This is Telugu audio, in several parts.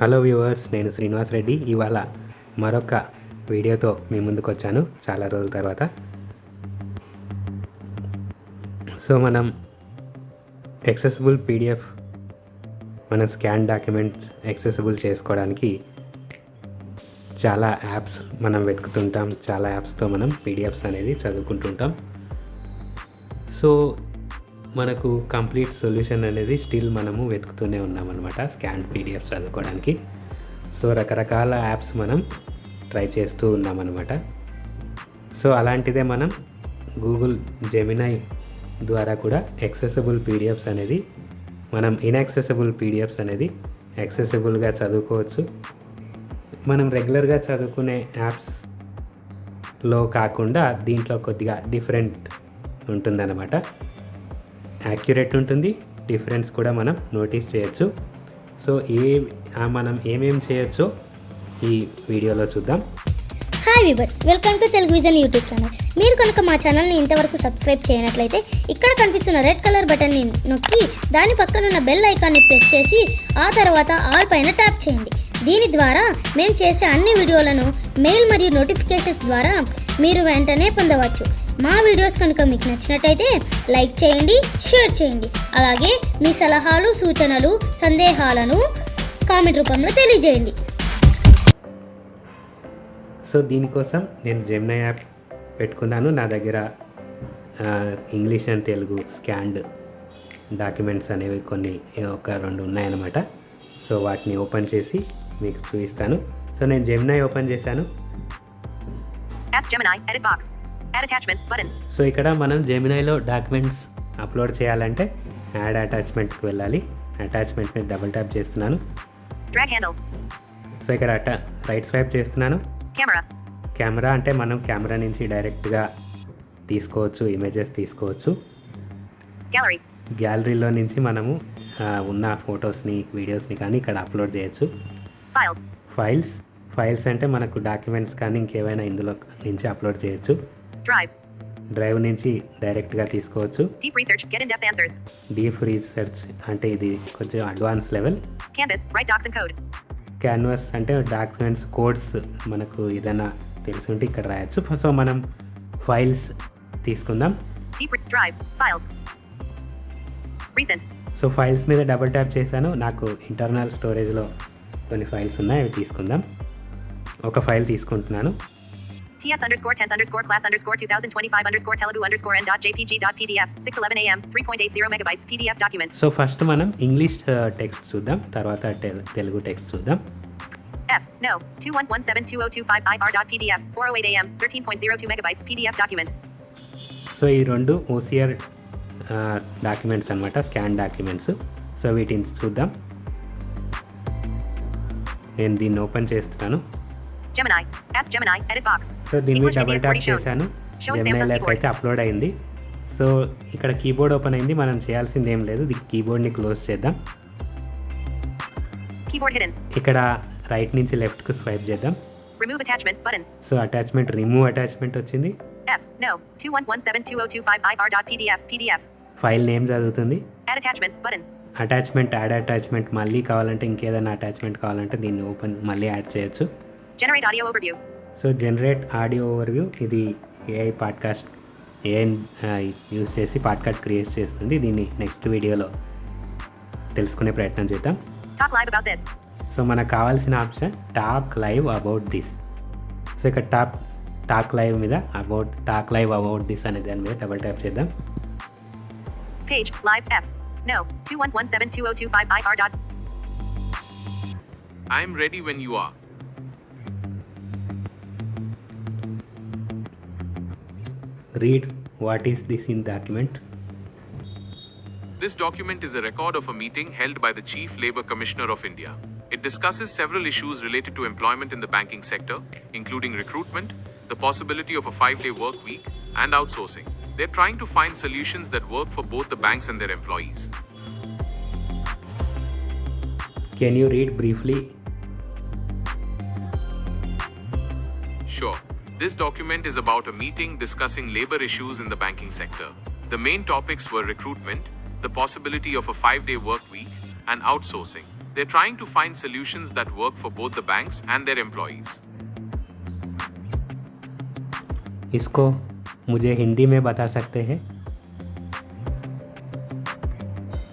హలో వ్యూవర్స్ నేను శ్రీనివాస్ రెడ్డి. ఇవాళ మరొక వీడియోతో మీ ముందుకు వచ్చాను చాలా రోజుల తర్వాత. సో మనం ఎక్సెసిబుల్ పీడిఎఫ్ మన స్కాన్ డాక్యుమెంట్స్ ఎక్సెసిబుల్ చేసుకోవడానికి చాలా యాప్స్ మనం వెతుకుతుంటాం చాలా యాప్స్తో మనం పీడిఎఫ్స్ అనేది చదువుకుంటుంటాం. సో మనకు కంప్లీట్ సొల్యూషన్ అనేది స్టిల్ మనము వెతుకుతూనే ఉన్నామన్నమాట స్కాన్ పీడిఎఫ్ చదువుకోవడానికి. సో రకరకాల యాప్స్ మనం ట్రై చేస్తూ ఉన్నామన్నమాట. సో అలాంటిదే మనం గూగుల్ జెమినై ద్వారా కూడా ఎక్సెసిబుల్ పీడిఎఫ్స్ అనేది మనం ఇన్యాక్సెసిబుల్ పీడిఎఫ్స్ అనేది యాక్సెసిబుల్గా చదువుకోవచ్చు. మనం రెగ్యులర్గా చదువుకునే యాప్స్లో కాకుండా దీంట్లో కొద్దిగా డిఫరెంట్ ఉంటుందన్నమాట. యాక్యురేట్ ఉంటుంది. డిఫరెన్స్ కూడా మనం నోటీస్ చేయొచ్చు. సో ఏ మనం ఏమేం చేయొచ్చో ఈ వీడియోలో చూద్దాం. Hi viewers welcome to Telugu vision YouTube channel మీరు కనుక మా ఛానల్ని ఇంతవరకు సబ్స్క్రైబ్ చేయనట్లయితే ఇక్కడ కనిపిస్తున్న రెడ్ కలర్ బటన్ని నొక్కి దాని పక్కనున్న బెల్ ఐకాన్ని ప్రెస్ చేసి ఆ తర్వాత ఆల్ పైన ట్యాప్ చేయండి. దీని ద్వారా మేము చేసే అన్ని వీడియోలను మెయిల్ మరియు నోటిఫికేషన్స్ ద్వారా మీరు వెంటనే పొందవచ్చు. మా వీడియోస్ కనుక మీకు నచ్చినట్టయితే లైక్ చేయండి షేర్ చేయండి. అలాగే మీ సలహాలు సూచనలు సందేహాలను కామెంట్ రూపంలో తెలియజేయండి. సో దీనికోసం నేను జెమ్నా యాప్ పెట్టుకున్నాను. నా దగ్గర English and Telugu scanned documents అనేవి కొన్ని ఒక రెండు ఉన్నాయన్నమాట. సో వాటిని ఓపెన్ చేసి మీకు చూపిస్తాను. సో నేను జెమ్నాయ్ ఓపెన్ చేశాను. Ask Gemini, edit box. Add attachments button. So ఇక్కడ మనం జెమినైలో డాక్యుమెంట్స్ అప్లోడ్ చేయాలంటే యాడ్ అటాచ్మెంట్కి వెళ్ళాలి అటాచ్మెంట్ మీద డబుల్ ట్యాప్ చేస్తున్నాను. సో ఇక్కడ అట రైట్ స్వైప్ చేస్తున్నాను. కెమెరా అంటే మనం కెమెరా నుంచి డైరెక్ట్గా తీసుకోవచ్చు ఇమేజెస్ తీసుకోవచ్చు. గ్యాలరీలో నుంచి మనము ఉన్న ఫొటోస్ని వీడియోస్ని కానీ ఇక్కడ అప్లోడ్ చేయొచ్చు. ఫైల్స్ ఫైల్స్ అంటే మనకు డాక్యుమెంట్స్ కానీ ఇంకేమైనా ఇందులో నుంచి అప్లోడ్ చేయొచ్చు Drive. డ్రైవ్ నుంచి డైరెక్ట్గా తీసుకోవచ్చు Deep research. Get in depth answers. Deep research అంటే ఇది కొంచెం advance level Canvas. Write docs and code. Canvas అంటే డాక్యుమెంట్స్ కోడ్స్ మనకు ఏదైనా తెలుసుంటే ఇక్కడ రాయొచ్చు సో మనం ఫైల్స్ తీసుకుందాం drive. Files. Recent. So files మీద డబుల్ ట్యాప్ చేశాను నాకు ఇంటర్నల్ స్టోరేజ్లో కొన్ని ఫైల్స్ ఉన్నాయి అవి తీసుకుందాం ఒక ఫైల్ తీసుకుంటున్నాను TS underscore 10th underscore class underscore 2025 underscore telugu underscore n dot jpg dot pdf 611 am 3.80 megabytes pdf document. So first మనం ఇంగ్లీష్ టెక్స్ట్ చూద్దాం తర్వాత తె- తెలుగు టెక్స్ట్ చూద్దాం F. No. 21172025 ir dot pdf 408 am 13.02 megabytes pdf document. So ఈ రెండు ఓసిఆర్ డాక్యుమెంట్స్ అనమాట స్కాన్ డాక్యుమెంట్స్ సో వీటిని చూద్దాం నేను దీన్ని ఓపెన్ చేస్తున్నాను Gemini. Ask Gemini. Edit box. So దీని మీద డబుల్ ట్యాప్ 40 shown. చేశాను keyboard. అయితే అప్లోడ్ అయింది సో ఇక్కడ కీబోర్డ్ ఓపెన్ అయింది మనం చేయాల్సింది ఏం లేదు కీబోర్డ్ని క్లోజ్ చేద్దాం Keyboard hidden. ఇక్కడ రైట్ నుంచి లెఫ్ట్కు స్వైప్ చేద్దాం Remove attachment button. So attachment remove attachment వచ్చింది F. No. 21172025 ir dot pdf pdf. File name చదువుతుంది Add attachments button. Attachment add attachment మళ్ళీ కావాలంటే ఇంకేదైనా అటాచ్మెంట్ కావాలంటే దీన్ని ఓపెన్ మళ్ళీ యాడ్ చేయొచ్చు Generate audio overview. So generate audio overview ఇది ఏఐ పాడ్కాస్ట్ ఏఐ యూస్ చేసి పాడ్కాస్ట్ క్రియేట్ చేస్తుంది దీన్ని నెక్స్ట్ వీడియోలో తెలుసుకునే ప్రయత్నం చేద్దాం Talk live about this. So మనకు కావాల్సిన option talk live about this so ఇక్కడ టాప్ టాక్ లైవ్ మీద about talk live about this అనే దాని మీద డబుల్ ట్యాప్ చేద్దాం Page. Live. F. No. 21172025 ir dot. I'm ready when you are. Read what is this in the document. This document is a record of a meeting held by the Chief Labour Commissioner of India. It discusses several issues related to employment in the banking sector, including recruitment, the possibility of a five day work week, and outsourcing. They're trying to find solutions that work for both the banks and their employees. Can you read briefly? Sure. This document is about a meeting discussing labor issues in the banking sector. The main topics were recruitment, the possibility of a five day work week, and outsourcing. They're trying to find solutions that work for both the banks and their employees. इसको मुझे हिंदी में बता सकते हैं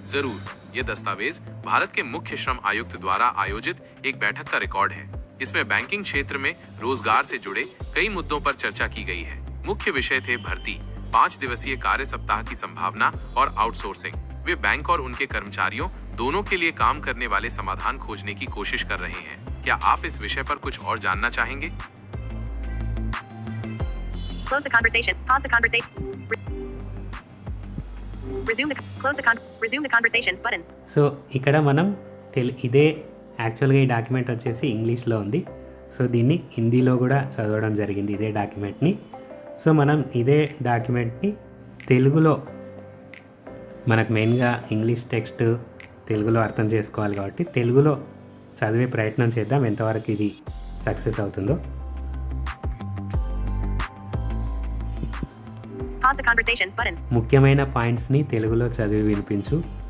जरूर ये दस्तावेज भारत के मुख्य श्रम आयुक्त द्वारा आयोजित एक बैठक का रिकॉर्ड है इसमें बैंकिंग क्षेत्र में रोजगार से जुड़े कई मुद्दों पर चर्चा की गई है मुख्य विषय थे भर्ती पाँच दिवसीय कार्य सप्ताह की संभावना और आउटसोर्सिंग वे बैंक और उनके कर्मचारियों दोनों के लिए काम करने वाले समाधान खोजने की कोशिश कर रहे हैं क्या आप इस विषय पर कुछ और जानना चाहेंगे Close the conversation. Pause the conversation. Resume the close the con resume the conversation button. So ఇక్కడ మనం తెలు ఇదే యాక్చువల్గా ఈ డాక్యుమెంట్ వచ్చేసి ఇంగ్లీష్లో ఉంది. సో దీన్ని హిందీలో కూడా చదవడం జరిగింది ఇదే డాక్యుమెంట్ని. సో మనం ఇదే డాక్యుమెంట్ని తెలుగులో మనకు మెయిన్గా ఇంగ్లీష్ టెక్స్ట్ తెలుగులో అర్థం చేసుకోవాలి కాబట్టి తెలుగులో చదివే ప్రయత్నం చేద్దాం ఎంతవరకు ఇది సక్సెస్ అవుతుందో. ముఖ్యమైన పాయింట్స్ని తెలుగులో చదివి వినిపించు.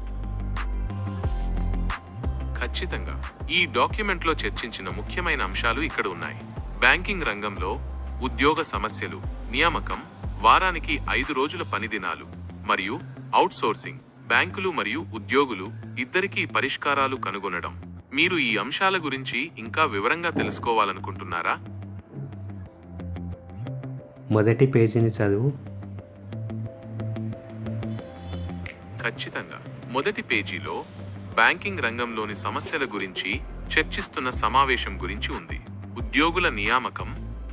ఖచ్చితంగా ఈ డాక్యుమెంట్లో చర్చించిన ముఖ్యమైన అంశాలు ఇక్కడ ఉన్నాయి. బ్యాంకింగ్ రంగంలో ఉద్యోగ సమస్యలు నియామకం వారానికి ఐదు రోజుల పని దినాలు మరియు అవుట్సోర్సింగ్ బ్యాంకులు మరియు ఉద్యోగులు ఇద్దరికీ పరిష్కారాలు కనుగొనడం. మీరు ఈ అంశాల గురించి ఇంకా వివరంగా తెలుసుకోవాలనుకుంటున్నారా? మొదటి పేజీని చదువు. ఖచ్చితంగా. మొదటి పేజీలో బ్యాంకింగ్ రంగంలోని సమస్యల గురించి చర్చిస్తున్న సమావేశం గురించి ఉంది. ఉద్యోగుల నియామకం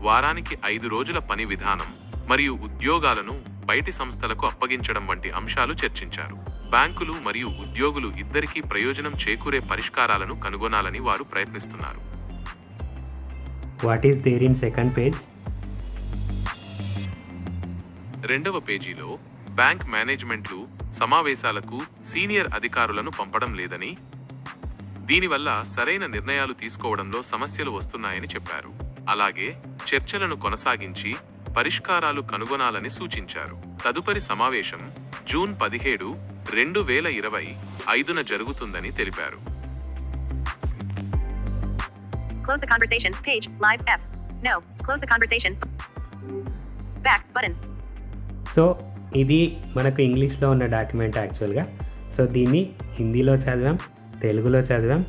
వారానికి ఐదు రోజుల పని విధానం మరియు ఉద్యోగాలను బయటి సంస్థలకు అప్పగించడం వంటి అంశాలు చర్చించారు. బ్యాంకులు మరియు ఉద్యోగులు ఇద్దరికీ ప్రయోజనం చేకూరే పరిష్కారాలను కనుగొనాలని వారు ప్రయత్నిస్తున్నారు. What is there in second page రెండవ పేజీలో బ్యాంక్ మేనేజ్మెంట్లు సమావేశాలకు సీనియర్ అధికారులను పంపడం లేదని దీనివల్ల సరైన నిర్ణయాలు తీసుకోవడంలో సమస్యలు వస్తున్నాయని చెప్పారు అలాగే చర్చలను కొనసాగించి పరిష్కారాలు కనుగొనాలని సూచించారు తదుపరి సమావేశం జూన్ పదిహేడు రెండు వేల ఇరవై ఐదున జరుగుతుందని తెలిపారు Close the conversation page. Live F. No. Close the conversation. Back button. So ఇది మనకు ఇంగ్లీష్లో ఉన్న డాక్యుమెంట్ యాక్చువల్గా. సో దీన్ని హిందీలో చదివాం తెలుగులో చదివాం.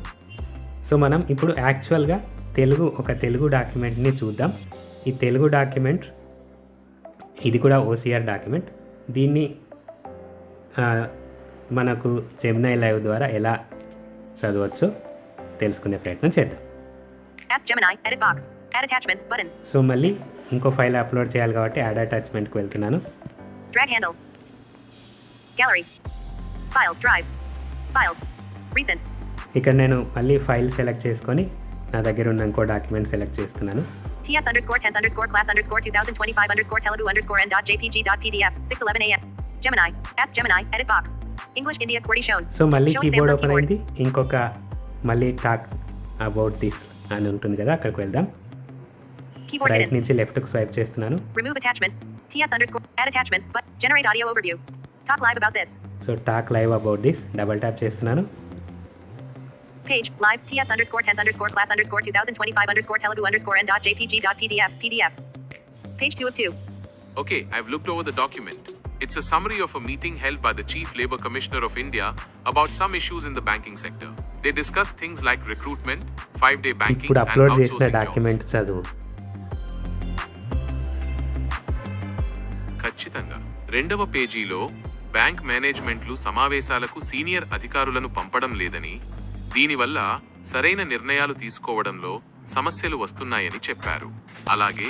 సో మనం ఇప్పుడు యాక్చువల్గా తెలుగు ఒక తెలుగు డాక్యుమెంట్ని చూద్దాం. ఈ తెలుగు డాక్యుమెంట్ ఇది కూడా ఓసిఆర్ డాక్యుమెంట్. దీన్ని మనకు జెమినై లైవ్ ద్వారా ఎలా చదవచ్చో తెలుసుకునే ప్రయత్నం చేద్దాం. సో మళ్ళీ ఇంకో ఫైల్ అప్లోడ్ చేయాలి కాబట్టి యాడ్ అటాచ్మెంట్కి వెళ్తున్నాను. Drag handle. Gallery. Files. Drive. Files. Recent. ఇక్కడ నేను మళ్ళీ ఫైల్ సెలెక్ట్ చేసుకొని నా దగ్గర ఉన్న ఇంకో డాక్యుమెంట్ సెలెక్ట్ చేస్తున్నాను TS underscore 10th underscore class underscore 2025 underscore Telugu underscore n dot jpg dot pdf 611 a.m. Gemini. Ask Gemini. Edit box. English India QWERTY shown. So మళ్ళీ కీబోర్డ్ ఓపెన్. అయింది ఇంకొక మళ్ళీ టాక్ అబౌట్ దిస్ అని ఉంటుంది కదా అక్కడికి వెళ్దాం Keyboard రైట్. నుంచి లెఫ్ట్కి స్వైప్ చేస్తున్నాను Remove attachment. TS underscore. Add attachments. But generate audio overview. Talk live about this. So talk live about this double tap చేస్తున్నాను Page. Live. TS underscore 10th underscore class underscore 2025 underscore Telugu underscore n dot jpg dot pdf PDF. Page 2 of 2. Okay, I've looked over the document. It's a summary of a meeting held by the Chief Labour Commissioner of India about some issues in the banking sector. They discussed things like recruitment, five day banking, ఇప్పుడు and అప్లోడ్ చేసిన outsourcing jobs. డాక్యుమెంట్ చదువు ఖచ్చితంగా. రెండవ పేజీలో బ్యాంక్ మేనేజ్మెంట్లు సమావేశాలకు సీనియర్ అధికారులను పంపడం లేదని దీనివల్ల సరైన నిర్ణయాలు తీసుకోవడంలో సమస్యలు వస్తున్నాయని చెప్పారు. అలాగే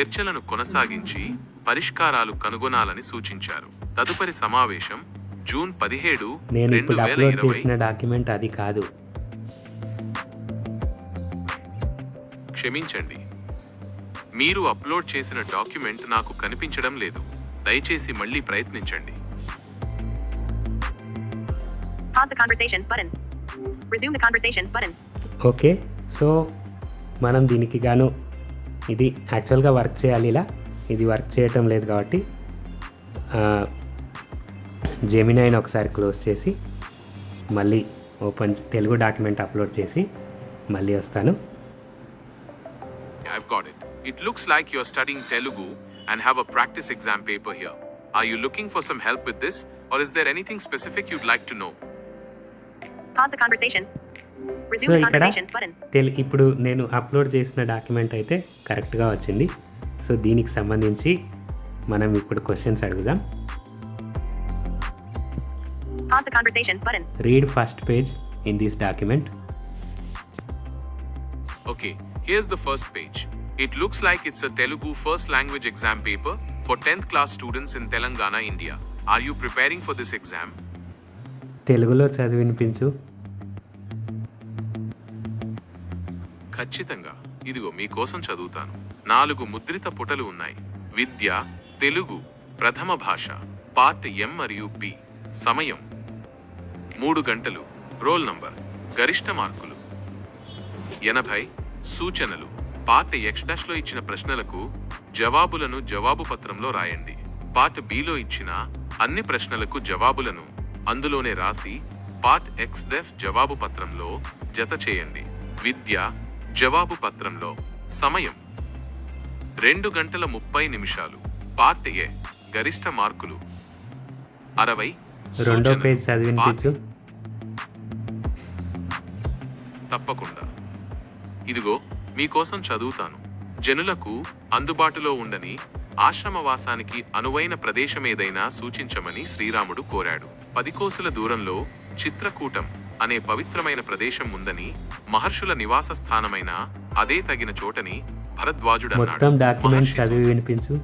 చర్చలను కొనసాగించి పరిష్కారాలు కనుగొనాలని సూచించారు. తదుపరి సమావేశం జూన్ పదిహేడు రెండు వేల ఇరవై. డాక్యుమెంట్ అది కాదు. క్షమించండి. మీరు అప్లోడ్ చేసిన డాక్యుమెంట్ నాకు కనిపించడం లేదు. దయచేసి మళ్ళీ ప్రయత్నించండి Pause the conversation button. Resume the conversation button. Okay so మనం దీనికి గాను ఇది యాక్చువల్గా వర్క్ చేయాలి ఇలా ఇది వర్క్ చేయటం లేదు కాబట్టి జెమినైన్ ఒకసారి క్లోజ్ చేసి మళ్ళీ ఓపెన్ తెలుగు డాక్యుమెంట్ అప్లోడ్ చేసి మళ్ళీ వస్తాను I've got it. It looks like you're studying Telugu and have a practice exam paper here. Are you looking for some help with this, or is there anything specific you'd like to know? Pause the conversation. Resume so the ఇక్కడ conversation button. తెలు ఇప్పుడు నేను అప్లోడ్ చేసిన డాక్యుమెంట్ అయితే కరెక్ట్గా వచ్చింది సో దీనికి సంబంధించి మనం ఇప్పుడు క్వశ్చన్స్ అడుగుదాం Pause the conversation button. Read first page in this document Okay, here's the first page. It looks like it's a Telugu first language exam paper for 10th class students in Telangana, India. Are you preparing for this exam? తెలుగులో చదివి వినిపించు ఖచ్చితంగా ఇదిగో మీకోసం చదువుతాను నాలుగు ముద్రిత పుటలు ఉన్నాయి విద్య తెలుగు ప్రథమ భాష పార్ట్ ఎం మరియు బి సమయం మూడు గంటలు రోల్ నంబర్ గరిష్ట మార్కులు ఎనభై సూచనలు పార్ట్ ఎక్స్ డాష్లో ఇచ్చిన ప్రశ్నలకు జవాబులను జవాబు పత్రంలో రాయండి. పార్ట్ బిలో ఇచ్చిన అన్ని ప్రశ్నలకు జవాబులను అందులోనే రాసి పార్ట్ ఎక్స్ డెఫ్ జవాబు పత్రంలో జత చేయండి. విద్య జవాబు పత్రంలో సమయం. రెండు గంటల ముప్పై నిమిషాలు. పార్ట్ ఏ గరిష్ట మార్కులు. అరవై రెండో. పేజ్ తప్పకుండా. ఇదిగో మీకోసం చదువుతాను. జనులకు అందుబాటులో ఉండని ఆశ్రమవాసానికి అనువైన ప్రదేశమేదైనా సూచించమని శ్రీరాముడు కోరాడు. పది కోసుల దూరంలో చిత్రకూటం అనే పవిత్రమైన ప్రదేశం ఉందని మహర్షుల నివాస స్థానమైన అదే తగిన చోటని వినిపించు.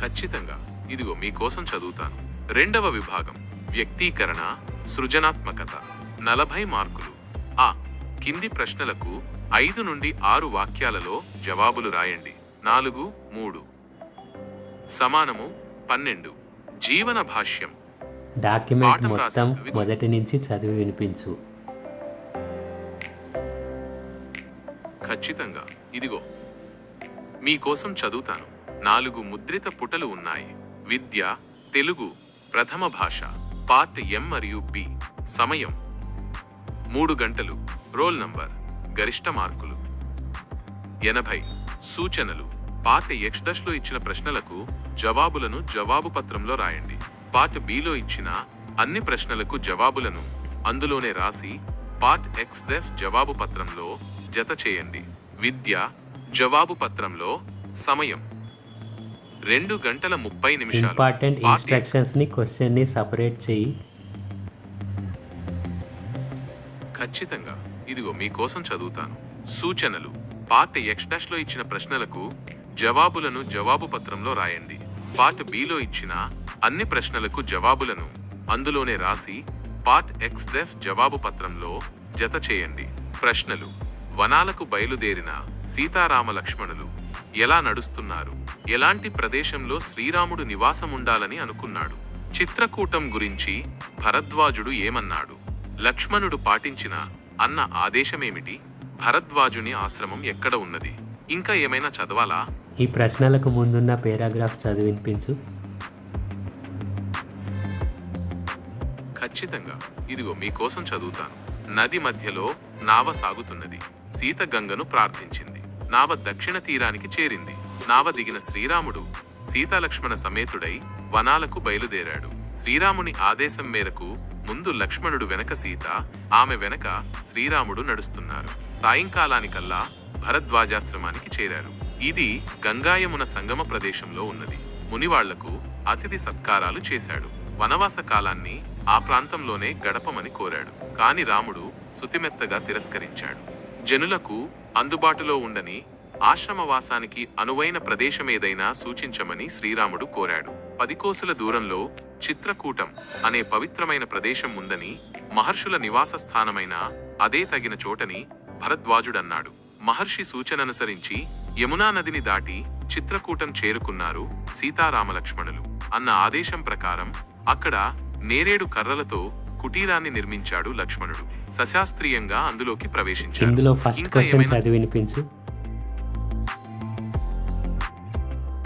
ఖచ్చితంగా. ఇదిగో మీకోసం చదువుతాను. రెండవ విభాగం వ్యక్తీకరణ సృజనాత్మకత. నలభై మార్కులు. ఆ కింది ప్రశ్నలకు ఐదు నుండి ఆరు వాక్యాలలో జవాబులు రాయండి. నాలుగు మూడు. సమానము పన్నెండు. జీవన భాష్యం. డాక్యుమెంట్ మొత్తం మొదటి నుంచి చదివి వినిపించు. ఖచ్చితంగా. ఇదిగో. మీకోసం చదువుతాను. నాలుగు ముద్రిత పుటలు ఉన్నాయి. విద్య తెలుగు ప్రథమ భాష. పార్ట్ ఎం మరియు బి. సమయం. మూడు గంటలు. రోల్ నంబర్ గరిష్ట మార్కులు. ఎనభై సూచనలు. పార్ట్ ఎక్స్లో ఇచ్చిన ప్రశ్నలకు జవాబులను జవాబు పత్రంలో రాయండి. పార్ట్ బిలో ఇచ్చిన అన్ని ప్రశ్నలకు జవాబులను అందులోనే రాసి పార్ట్ ఎక్స్ డెఫ్ జవాబు పత్రంలో జత చేయండి. విద్య జవాబు పత్రంలో సమయం. రెండు గంటల ముప్పై నిమిషాలు. ఇంపార్టెంట్ పార్ట్ ఇన్స్ట్రక్షన్స్ని క్వశ్చన్ని సపరేట్ చేయి. ఖచ్చితంగా. ఇదిగో మీకోసం చదువుతాను. సూచనలు. పార్ట్ ఎక్స్ డాష్లో ఇచ్చిన ప్రశ్నలకు జవాబులను జవాబు పత్రంలో రాయండి. పార్ట్ బిలో ఇచ్చిన అన్ని ప్రశ్నలకు జవాబులను అందులోనే రాసి పార్ట్ ఎక్స్ డెఫ్ జవాబు పత్రంలో జత చేయండి. ప్రశ్నలు. వనాలకు బయలుదేరిన సీతారామ లక్ష్మణులు ఎలా నడుస్తున్నారు? ఎలాంటి ప్రదేశంలో శ్రీరాముడు నివాసం ఉండాలని అనుకున్నాడు? చిత్రకూటం గురించి భరద్వాజుడు ఏమన్నాడు? లక్ష్మణుడు పాటించిన అన్న ఆదేశమేమిటి? భరద్వాజుని ఆశ్రమం ఎక్కడ ఉన్నది? ఇంకా ఏమైనా చదవాలా? ఈ ప్రశ్నలకు ముందున్న పేరాగ్రాఫ్ చదివి వినిపించు ఖచ్చితంగా. ఇదిగో మీకోసం చదువుతాను. నది మధ్యలో నావ సాగుతున్నది. సీత గంగను ప్రార్థించింది. నావ దక్షిణ తీరానికి చేరింది. నావ దిగిన శ్రీరాముడు సీతాలక్ష్మణ సమేతుడై వనాలకు బయలుదేరాడు. శ్రీరాముని ఆదేశం మేరకు ముందు లక్ష్మణుడు వెనక సీత ఆమె వెనక శ్రీరాముడు నడుస్తున్నారు. సాయంకాలానికల్లా భరద్వాజాశ్రమానికి చేరారు. ఇది గంగాయమున సంగమ ప్రదేశంలో ఉన్నది. మునివాళ్ళకు అతిథి సత్కారాలు చేశాడు. వనవాస కాలాన్ని ఆ ప్రాంతంలోనే గడపమని కోరాడు. కాని రాముడు సుతిమెత్తగా తిరస్కరించాడు. జనులకు అందుబాటులో ఉండని ఆశ్రమవాసానికి అనువైన ప్రదేశమేదైనా సూచించమని శ్రీరాముడు కోరాడు. పది కోసుల దూరంలో చిత్రకూటం అనే పవిత్రమైన ప్రదేశం ఉందని మహర్షుల నివాస స్థానమైన అదే తగిన చోటని భరద్వాజుడన్నాడు. మహర్షి సూచననుసరించి యమునా నదిని దాటి చిత్రకూటం చేరుకున్నారు సీతారామలక్ష్మణులు అన్న ఆదేశం ప్రకారం అక్కడ నేరేడు కర్రలతో కుటీరాన్ని నిర్మించాడు లక్ష్మణుడు. సశాస్త్రీయంగా అందులోకి ప్రవేశించాడు. ఇందులో ఫస్ట్ ఇంకా క్వశ్చన్ ఏమైనా- చదివి వినిపించు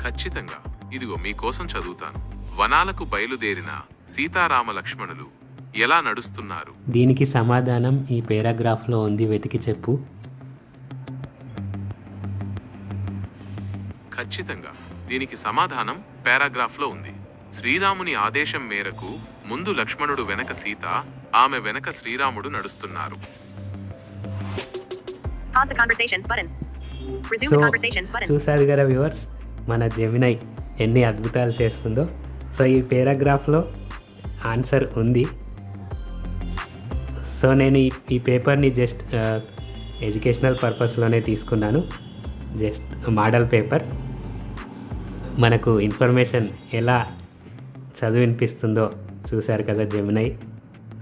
ఖచ్చితంగా. ఇదిగో మీకోసం చదువుతాను. వనాలకు బయలుదేరిన సీతారామ లక్ష్మణులు ఎలా నడుస్తున్నారు? దీనికి సమాధానం ఈ పేరాగ్రాఫ్లో ఉంది వెతికి చెప్పు. ఖచ్చితంగా. దీనికి సమాధానం పారాగ్రాఫ్లో ఉంది. శ్రీరాముని ఆదేశం మేరకు ముందు లక్ష్మణుడు వెనక సీత ఆమె వెనక శ్రీరాముడు నడుస్తున్నారు. చూసారు కదా వ్యూవర్స్ మన జెమినై. ఎన్ని అద్భుతాలు చేస్తుందో. సో ఈ పేరాగ్రాఫ్లో ఆన్సర్ ఉంది. సో నేను ఈ పేపర్ని జస్ట్ ఎడ్యుకేషనల్ పర్పస్లోనే తీసుకున్నాను. Just model paper. మనకు ఇన్ఫర్మేషన్ ఎలా చదివినిపిస్తుందో చూశారు కదా జమునై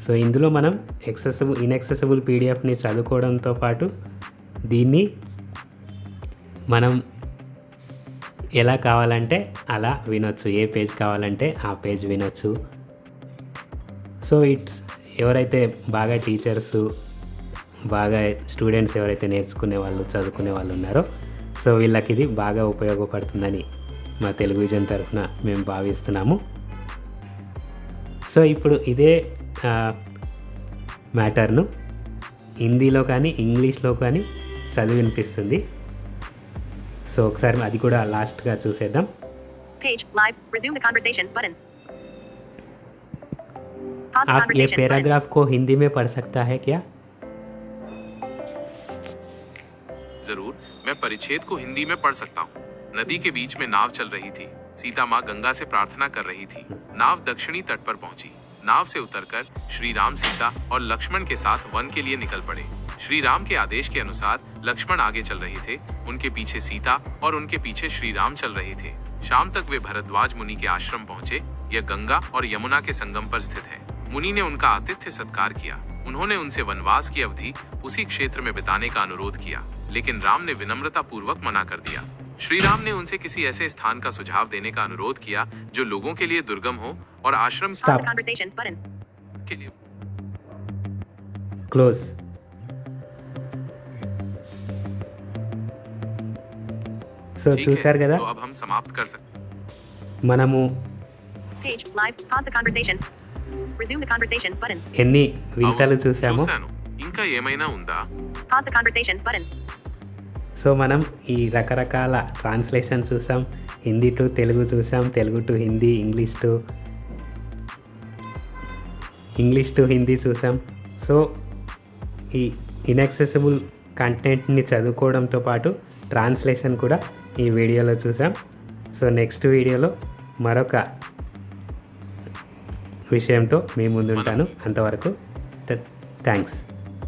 సో ఇందులో మనం ఎక్సెసిబుల్ ఇన్ఎక్సెసిబుల్ పీడిఎఫ్ని చదువుకోవడంతో పాటు దీన్ని మనం ఎలా కావాలంటే అలా వినొచ్చు. ఏ పేజ్ కావాలంటే ఆ పేజ్ వినొచ్చు. సో ఇట్స్ ఎవరైతే బాగా టీచర్స్ బాగా స్టూడెంట్స్ ఎవరైతే నేర్చుకునే వాళ్ళు చదువుకునే వాళ్ళు ఉన్నారో సో వీళ్ళకి ఇది బాగా ఉపయోగపడుతుందని మా తెలుగు విజన్ తరఫున మేము భావిస్తున్నాము. సో ఇప్పుడు ఇదే మ్యాటర్ను హిందీలో కానీ ఇంగ్లీష్లో కానీ చదివి వినిపిస్తుంది సో ఒకసారి అది కూడా లాస్ట్గా చూసేద్దాం Page live. Resume the conversation button. Pause the आप ये conversation button. पैराग्राफ को हिंदी में पढ़ सकता है क्या जरूर मैं परिच्छेद को हिंदी में पढ़ सकता हूँ नदी के बीच में नाव चल रही थी सीता माँ गंगा से प्रार्थना कर रही थी नाव दक्षिणी तट पर पहुंची नाव से उतरकर श्री राम सीता और लक्ष्मण के साथ वन के लिए निकल पड़े श्री राम के आदेश के अनुसार लक्ष्मण आगे चल रहे थे। उनके पीछे सीता और उनके पीछे श्री राम चल रहे थे। शाम तक वे भरद्वाज मुनि के आश्रम पहुँचे यह गंगा और यमुना के संगम पर स्थित है। मुनि ने उनका आतिथ्य सत्कार किया। उन्होंने उनसे वनवास की अवधि उसी क्षेत्र में बिताने का अनुरोध किया लेकिन राम ने विनम्रता पूर्वक मना कर दिया। श्री राम ने उनसे किसी ऐसे स्थान का सुझाव देने का अनुरोध किया जो लोगों के लिए दुर्गम हो और आश्रम के लिए close Resume the conversation button. ఎన్ని వింతలు చూసామో ఇంకా ఏమైనా ఉందా? Pause the conversation button. So మనం ఈ రకరకాల ట్రాన్స్లేషన్ చూసాం. హిందీ టు తెలుగు చూసాం. Telugu to Hindi English to English to Hindi చూసాం. సో ఈ ఇన్యాక్సెసిబుల్ కంటెంట్ని చదువుకోవడంతో పాటు ట్రాన్స్లేషన్ కూడా ఈ వీడియోలో చూసాం. సో నెక్స్ట్ వీడియోలో మరొక విషయంతో మీ ముందుంటాను. అంతవరకు థ్యాంక్స్